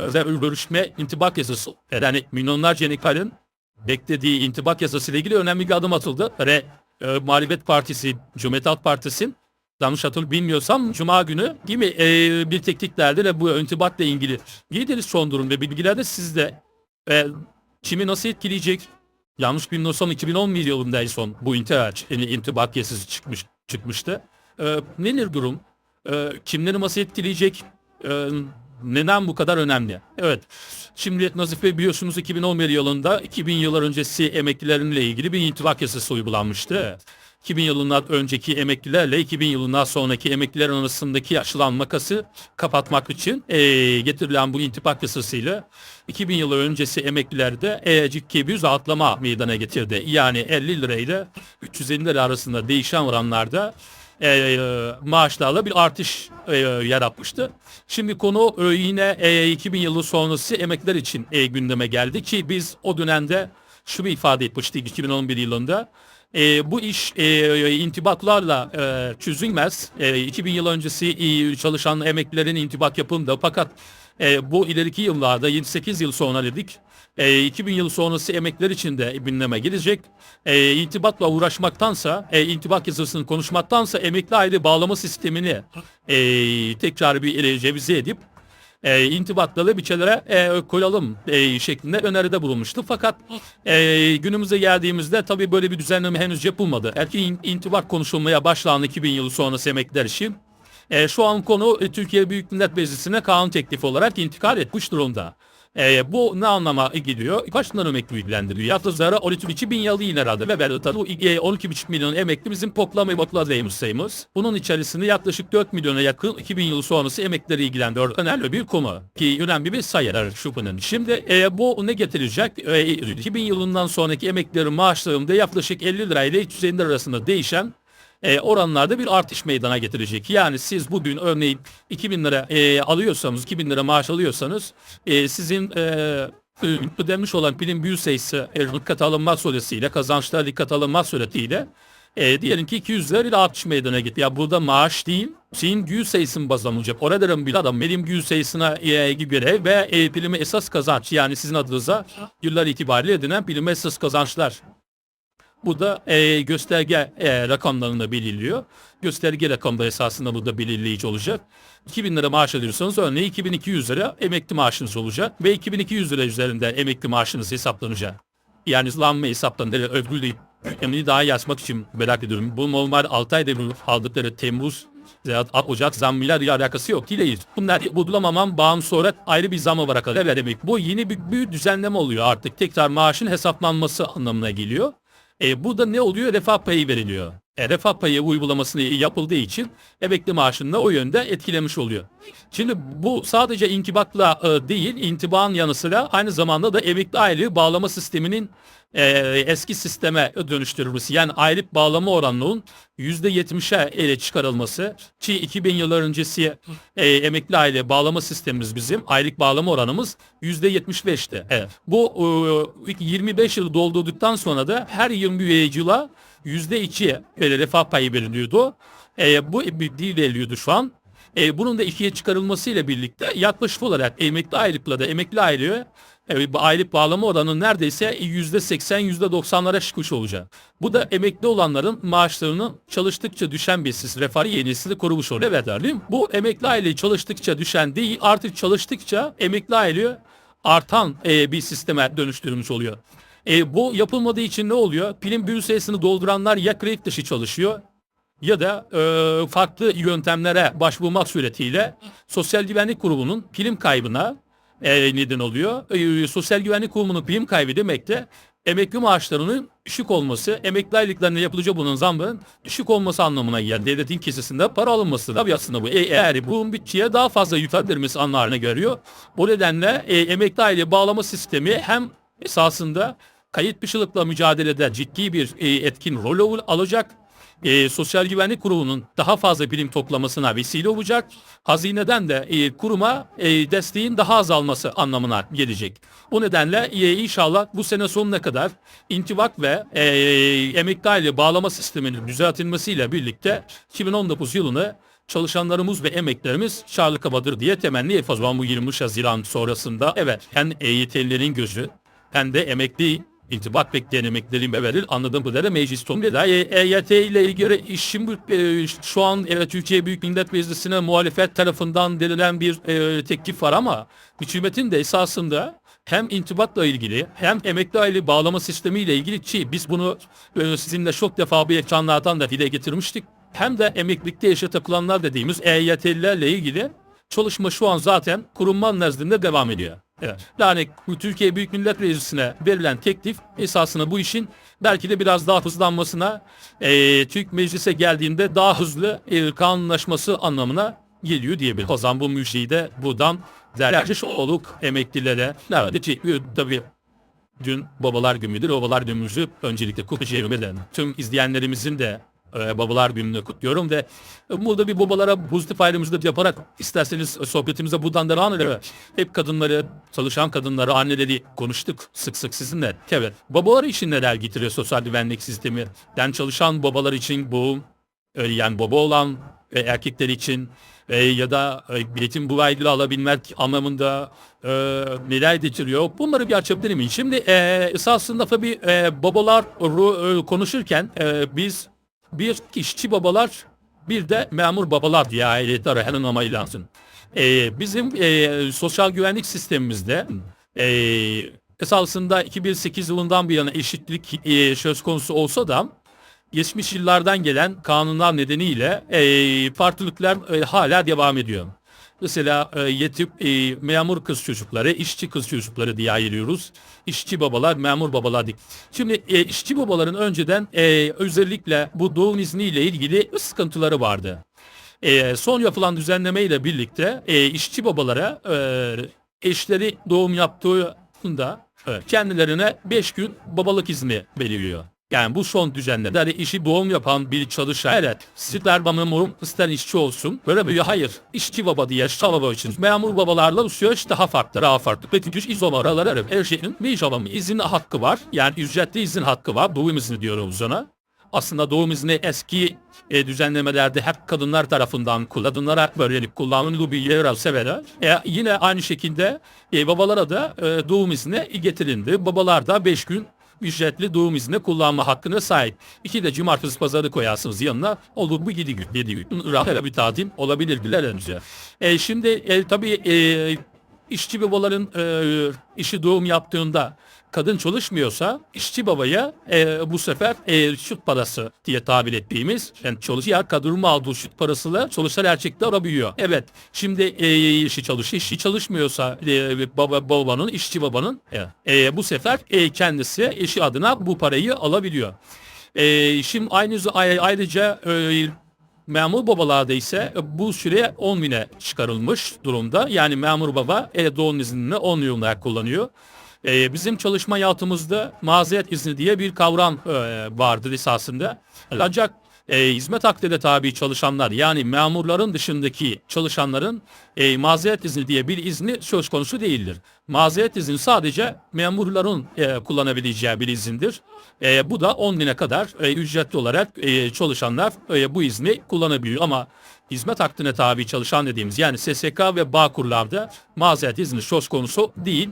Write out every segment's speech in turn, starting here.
özel görüşme intibak yasası. Yani milyonlarca Nikal'in beklediği intibak yasası ile ilgili önemli bir adım atıldı. Ve e, Muhalefet Partisi, Cumhuriyet Halk Partisi yanlış hatırlı bilmiyorsam Cuma günü değil mi e, bir tekniklerde de bu intibakla ilgili giydiniz son durum ve bilgiler de sizde. E, kimi nasıl etkileyecek? Yanlış bilmiyorsam 2011 yılında en son bu intibak, yani intibak yasası çıkmış, çıkmıştı. E, nedir durum? E, kimleri nasıl etkileyecek? E, neden bu kadar önemli? Evet. Şimdi Nazif Bey biliyorsunuz 2011 yılında 2000 yıllar öncesi emeklilerinle ilgili bir intibak yasası uygulanmıştı. 2000 yılından önceki emeklilerle 2000 yılından sonraki emekliler arasındaki aşılan makası kapatmak için eee, getirilen bu intibak yasasıyla 2000 yıl öncesi emeklilerde e, bir rahatlama meydana getirdi. Yani 50 lirayla 350 lira arasında değişen oranlarda e, maaşlarla bir artış e, yaratmıştı. Şimdi konu e, yine e, 2000 yılı sonrası emekliler için e, gündeme geldi ki biz o dönemde şunu ifade etmiştik 2011 yılında. E, bu iş e, intibaklarla e, çözülmez. E, 2000 yıl öncesi e, çalışan emeklilerin intibak yapıldı fakat e, bu ileriki yıllarda 28 yıl sonra dedik. E, 2000 yıl sonrası emekliler için de gündeme gelecek. E, intibakla uğraşmaktansa, e, intibak yazısını konuşmaktansa emekli aile bağlama sistemini e, tekrar bir ele revize edip e, intibakları biçelere e, koyalım e, şeklinde öneride bulunmuştu. Fakat e, günümüze geldiğimizde tabii böyle bir düzenleme henüz yapılmadı. Erken intibak konuşulmaya başlandı 2000 yılı sonrası emekliler için. E, şu an konu e, Türkiye Büyük Millet Meclisi'ne kanun teklifi olarak intikal etmiş durumda. E, bu ne anlama geliyor? Kaç tane emekli ilgilendiriyor? Yatızlara 12 bin yılı yine herhalde ve ben tabii bu e, 12,5 milyon emekli bizim toplama bakladığımız sayımız. Bunun içerisinde yaklaşık 4 milyona yakın 2000 yılı sonrası emeklileri ilgilendiriyor. Önemli bir konu ki önemli bir sayı şu bunun. Şimdi e, bu ne getirecek? E, 2000 yılından sonraki emeklilerin maaşlarında yaklaşık 50 lirayla 350 lira arasında değişen e, oranlarda bir artış meydana getirecek. Yani siz bugün örneğin 2000 lira e, alıyorsanız, 2000 lira maaş alıyorsanız e, sizin e, ödenmiş olan prim büyü sayısı e, dikkat alınmaz suretiyle, kazançlar dikkat alınmaz suretiyle e, diyelim ki 200 lira bir artış meydana gitti. Ya burada maaş değil, şeyin gün sayısını baz alınacak. Oraların bir adam benim gün sayısına e, göre ve e, primi esas kazanç yani sizin adınıza yıllar itibariyle edinen primi esas kazançlar bu da e, gösterge e, rakamlarını belirliyor. Gösterge rakamları esasında burada belirleyici olacak. 2000 lira maaş alıyorsanız örneğin 2200 lira emekli maaşınız olacak ve 2200 lira üzerinde emekli maaşınız hesaplanacak. Yani zammı hesaplanır. Öbürü Emni daha yazmak için merak ediyorum. Bu normal 6 ayda aldıkları Temmuz veya Ocak zammıyla bir alakası yok. Değil. Bunlar uygulamamam bağımsız olarak ayrı bir zam olarak alıyor demek. Bu yeni bir, bir düzenleme oluyor artık. Tekrar maaşın hesaplanması anlamına geliyor. E, bu da ne oluyor? Refah payı veriliyor. Refah payı uygulamasını yapıldığı için emekli maaşını o yönde etkilemiş oluyor. Şimdi bu sadece intibakla e, değil, intibağın yanı sıra aynı zamanda da emekli aylığı bağlama sisteminin e, eski sisteme dönüştürülmesi. Yani aylık bağlama oranının %70'e ele çıkarılması ki 2000 yıllar öncesi e, emekli aile bağlama sistemimiz bizim aylık bağlama oranımız %75'ti. Evet. Bu e, 25 yıl doldurduktan sonra da her 20 yıla %2 böyle refah payı veriliyordu. E, bu dil veriliyordu şu an. E, bunun da ikiye çıkarılmasıyla birlikte yaklaşık olarak emekli aylıkla da emekli aylığı e, aylık bağlama oranı neredeyse %80 %90'lara çıkmış olacak. Bu da emekli olanların maaşlarının çalıştıkça düşen bir sis, refah yenisini korumuş oluyor. Evet değil mi? Bu emekli aileyi çalıştıkça düşen değil artık çalıştıkça emekli aileyi artan e, bir sisteme dönüştürülmüş oluyor. E, bu yapılmadığı için ne oluyor? Prim büyü sayısını dolduranlar ya kredi dışı çalışıyor ya da e, farklı yöntemlere başvurmak suretiyle Sosyal Güvenlik Kurumu'nun prim kaybına e, neden oluyor. E, Sosyal Güvenlik Kurumu'nun prim kaybı demek de emekli maaşlarının düşük olması, emekli aylıklarına yapılacak bunun zammının düşük olması anlamına gelen devletin kesesinde para alınması. Tabii aslında bu e, eğer bunun bütçeye daha fazla yük vermesi anlarına görüyor. Bu nedenle e, emekli aile bağlama sistemi hem esasında kayıt dışılıkla mücadelede ciddi bir e, etkin rol alacak. E, Sosyal Güvenlik Kurumu'nun daha fazla bilim toplamasına vesile olacak. Hazineden de e, kuruma e, desteğin daha azalması anlamına gelecek. Bu nedenle e, inşallah bu sene sonuna kadar intibak ve e, emekli aile bağlama sisteminin düzeltilmesiyle birlikte 2019 yılını çalışanlarımız ve emeklerimiz şarlı kabadır diye temenni zaman bu 23 Haziran sonrasında evet hem EYT'lilerin gözü hem de emekli İntibak bekleyen emeklerin verir anladığım kadarıyla meclis tonunda e, EYT ile ilgili işim e, şu an evet Türkiye Büyük Millet Meclisi'ne muhalefet tarafından denilen bir e, teklif var ama hükümetin de esasında hem intibakla ilgili hem emekli aile bağlama sistemi ile ilgili ki biz bunu e, sizinle çok defa bir ekranlardan da dile getirmiştik. Hem de emeklilikte yaşa takılanlar dediğimiz EYT'lilerle ilgili çalışma şu an zaten kurumman nezdinde devam ediyor. Evet. Yani bu Türkiye Büyük Millet Meclisi'ne verilen teklif esasında bu işin belki de biraz daha hızlanmasına e, Türk Meclise geldiğinde daha hızlı e, kanunlaşması anlamına geliyor diyebiliriz. O zaman bu müjdeyi de buradan derlemiş olduk emeklilere. Evet, tabii dün babalar günüdür. Babalar günümüzü öncelikle kutlayalım. Tüm izleyenlerimizin de e, babalar gününü kutluyorum ve burada bir babalara pozitif ayrımcılık yaparak isterseniz sohbetimize buradan devam edelim. Hep kadınları, çalışan kadınları, anneleri konuştuk sık sık sizinle. Evet. Babalar için neler getiriyor sosyal güvenlik sistemi? Yani çalışan babalar için bu, e, yani baba olan e, erkekler için e, ya da e, biletin bu aydını alabilmek anlamında e, neler getiriyor? Bunları bir açabilir miyim? Şimdi e, esasında tabii e, babalar e, konuşurken e, biz bir işçi babalar bir de memur babalar diye aileti arayanın amaylansın. Ee, bizim e, sosyal güvenlik sistemimizde e, esasında 2008 yılından bir yana eşitlik e, söz konusu olsa da geçmiş yıllardan gelen kanunlar nedeniyle e, farklılıklar e, hala devam ediyor. Mesela e, yetim e, memur kız çocukları, işçi kız çocukları diye ayırıyoruz. İşçi babalar, memur babalar diye. Şimdi e, işçi babaların önceden e, özellikle bu doğum izniyle ilgili sıkıntıları vardı. E, son yapılan düzenleme ile birlikte e, işçi babalara e, eşleri doğum yaptığında e, kendilerine 5 gün babalık izni veriliyor. Yani bu son düzenle. Yani işi doğum yapan bir çalışan. Evet. İster memurum ister işçi olsun. Böyle bir hayır. İşçi baba diye baba için. Memur babalarla bu süreç daha farklı. Daha farklı. Bütün iş babaları her şeyin bir iş babamı izin hakkı var. Yani ücretli izin hakkı var. Doğum izni diyoruz ona. Aslında doğum izni eski e, düzenlemelerde hep kadınlar tarafından kadınlara böylelik kullanıldığı bir yer alsa e, yine aynı şekilde e, babalara da e, doğum izni getirildi. Babalar da 5 gün ücretli doğum izni kullanma hakkına sahip. İki de cumartesi pazarı koyarsınız yanına. Olur bu yedi gün. Yedi gün. Rahat bir tatil olabilir biler önce. E, şimdi e, tabii e, işçi babaların e, işi doğum yaptığında kadın çalışmıyorsa işçi babaya e, bu sefer e, süt parası diye tabir ettiğimiz yani çalışıyor kadının aldığı süt parasıyla çalışan erkekler alabiliyor. Evet şimdi e, işi çalışıyor. işi çalışmıyorsa e, baba, babanın işçi babanın e, bu sefer e, kendisi eşi adına bu parayı alabiliyor. E, şimdi aynı ayrıca e, Memur babalarda ise bu süre 10 güne çıkarılmış durumda. Yani memur baba e, doğum iznini 10 yılına kullanıyor. E, bizim çalışma hayatımızda mazeret izni diye bir kavram e, vardır esasında. Ancak e, hizmet hakkında tabi çalışanlar yani memurların dışındaki çalışanların e, mazeret izni diye bir izni söz konusu değildir. Mazeret izni sadece memurların e, kullanabileceği bir izindir. E, bu da 10 güne kadar e, ücretli olarak e, çalışanlar e, bu izni kullanabiliyor ama hizmet hakkına tabi çalışan dediğimiz yani SSK ve Bağkurlarda mazeret izni söz konusu değil.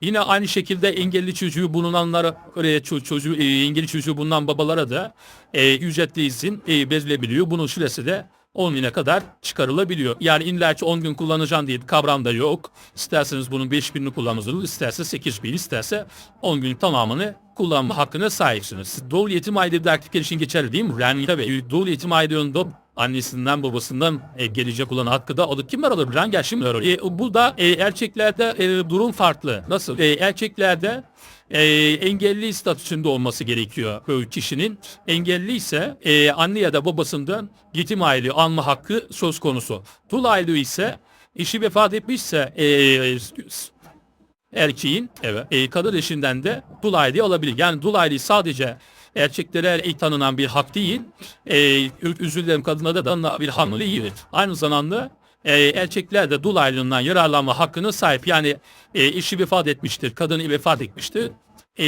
Yine aynı şekilde engelli çocuğu bulunanlara, e, çocuğu, e, engelli çocuğu bulunan babalara da e, ücretli izin e, verilebiliyor. Bunun süresi de 10 güne kadar çıkarılabiliyor. Yani illa ki 10 gün kullanacaksın diye bir kavram da yok. İsterseniz bunun 5 gününü kullanmanız isterse 8 bin, isterse 10 gün tamamını kullanma hakkına sahipsiniz. Doğru yetim aile aktifler için geçerli değil mi? Yani tabii doğru yetim ailelerinde annesinden babasından e, gelecek olan hakkı da alır. Kimler alır? Ben gerçi e, Bu da e, erkeklerde e, durum farklı. Nasıl? E, erkeklerde e, engelli statüsünde olması gerekiyor kişinin. Engelli ise e, anne ya da babasından yetim aile alma hakkı söz konusu. Dul aile ise işi vefat etmişse e, erkeğin evet, e, kadın eşinden de dul aileyi alabilir. Yani dul aileyi sadece erkeklere ilk tanınan bir hak değil. E, üzüldüğüm kadına da bir hak değil. Aynı zamanda e, erkekler de dul aylığından yararlanma hakkına sahip. Yani e, eşi vefat etmiştir, kadını vefat etmiştir. E,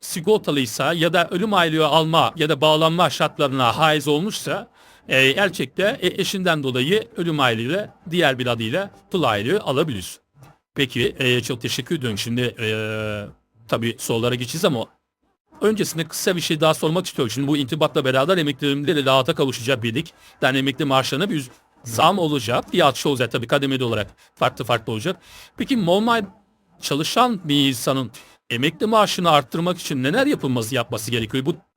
sigortalıysa ya da ölüm aylığı alma ya da bağlanma şartlarına haiz olmuşsa E, erkek de e, eşinden dolayı ölüm ayrılığı diğer bir adıyla tul ayrılığı alabilir. Peki e, çok teşekkür ediyorum. Şimdi e, tabii sorulara geçeceğiz ama öncesinde kısa bir şey daha sormak istiyorum. Şimdi bu intibatla beraber emeklilerimde de rahata kavuşacak birlik. Yani emekli maaşlarına bir zam olacak. Bir artış olacak tabii kademeli olarak farklı farklı olacak. Peki normal çalışan bir insanın emekli maaşını arttırmak için neler yapılması yapması gerekiyor? Bu